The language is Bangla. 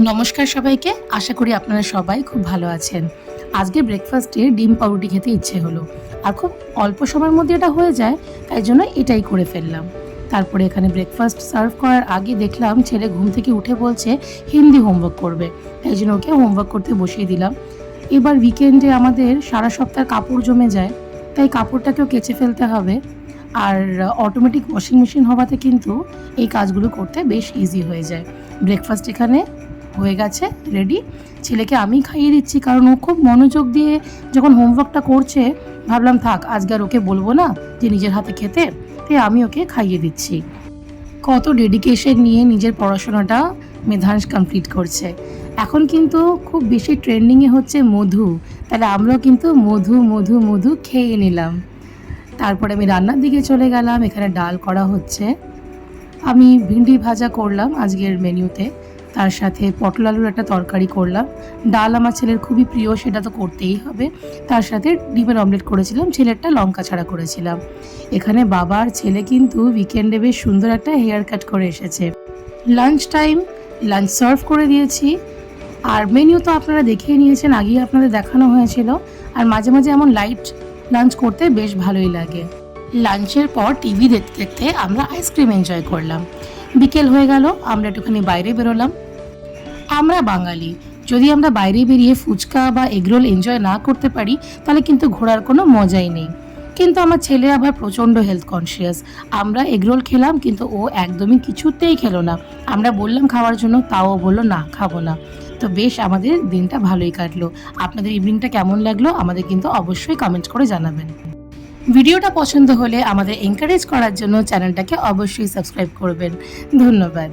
নমস্কার সবাইকে, আশা করি আপনারা সবাই খুব ভালো আছেন। আজকে ব্রেকফাস্টে ডিম পাউরুটি খেতে ইচ্ছে হলো। আর খুব অল্প সময়ের মধ্যে এটা হয়ে যায়, তাই জন্য এটাই করে ফেললাম। তারপরে এখানে ব্রেকফাস্ট সার্ভ করার আগে দেখলাম ছেলে ঘুম থেকে উঠে বলছে, হিন্দি হোমওয়ার্ক করবে। তাই জন্য ওকে হোমওয়ার্ক করতে বসিয়ে দিলাম। এবার উইকেন্ডে আমাদের সারা সপ্তাহ কাপড় জমে যায়, তাই কাপড়টাকেও কেচে ফেলতে হবে। আর অটোমেটিক ওয়াশিং মেশিন হওয়াতে কিন্তু এই কাজগুলো করতে বেশ ইজি হয়ে যায়। ব্রেকফাস্ট এখানে হয়ে গেছে রেডি ছেলেকে আমি খাইয়ে দিচ্ছি কারণ ও খুব মনোযোগ দিয়ে যখন হোমওয়ার্কটা করছে, ভাবলাম থাক, আজকে আর ওকে বলব না যে নিজের হাতে খেতে তাই আমি ওকে খাইয়ে দিচ্ছি। কত ডেডিকেশন নিয়ে নিজের পড়াশোনাটা মেধাংশ কমপ্লিট করছে। এখন কিন্তু খুব বেশি ট্রেন্ডিংয়ে হচ্ছে মধু, তাহলে আমরাও কিন্তু মধু মধু মধু খেয়ে নিলাম। তারপরে আমি রান্নার দিকে চলে গেলাম, এখানে ডাল করা হচ্ছে। আমি ভিন্ডি ভাজা করলাম আজকের মেনুতে, তার সাথে পটল আলুর একটা তরকারি করলাম। ডাল আমার ছেলের খুবই প্রিয়, সেটা তো করতেই হবে। তার সাথে ডিমের অমলেট করেছিলাম, ছেলেরটা লঙ্কা ছাড়া করেছিলাম। এখানে বাবা আর ছেলে কিন্তু উইকেন্ডে বেশ সুন্দর একটা হেয়ার কাট করে এসেছে। লাঞ্চ টাইম লাঞ্চ সার্ভ করে দিয়েছি। আর মেনু তো আপনারা দেখেই নিয়েছেন, আগেই আপনাদের দেখানো হয়েছিল। আর মাঝে মাঝে এমন লাইট লাঞ্চ করতে বেশ ভালোই লাগে। লাঞ্চের পর টিভি দেখতে দেখতে আমরা আইসক্রিম এনজয় করলাম। বিকেল হয়ে গেল, আমরা একটুখানি বাইরে বেরোলাম। আমরা বাঙালি, যদি আমরা বাইরে বেরিয়ে ফুচকা বা এগরোল এনজয় না করতে পারি, তাহলে কিন্তু ঘোরার কোনো মজাই নেই। কিন্তু আমার ছেলে আবার প্রচণ্ড হেলথ কনসিয়াস আমরা এগরোল খেলাম, কিন্তু ও একদমই কিছুতেই খেলো না। আমরা বললাম খাওয়ার জন্য, তাও বলল, না, খাব না। তো বেশ, আমাদের দিনটা ভালোই কাটলো। আপনাদের ইভিনিংটা কেমন লাগল? আমাদের কিন্তু অবশ্যই কমেন্ট করে জানাবেন। ভিডিওটা পছন্দ হলে আমাদের এনকারেজ করার জন্য চ্যানেলটাকে অবশ্যই সাবস্ক্রাইব করবেন। ধন্যবাদ।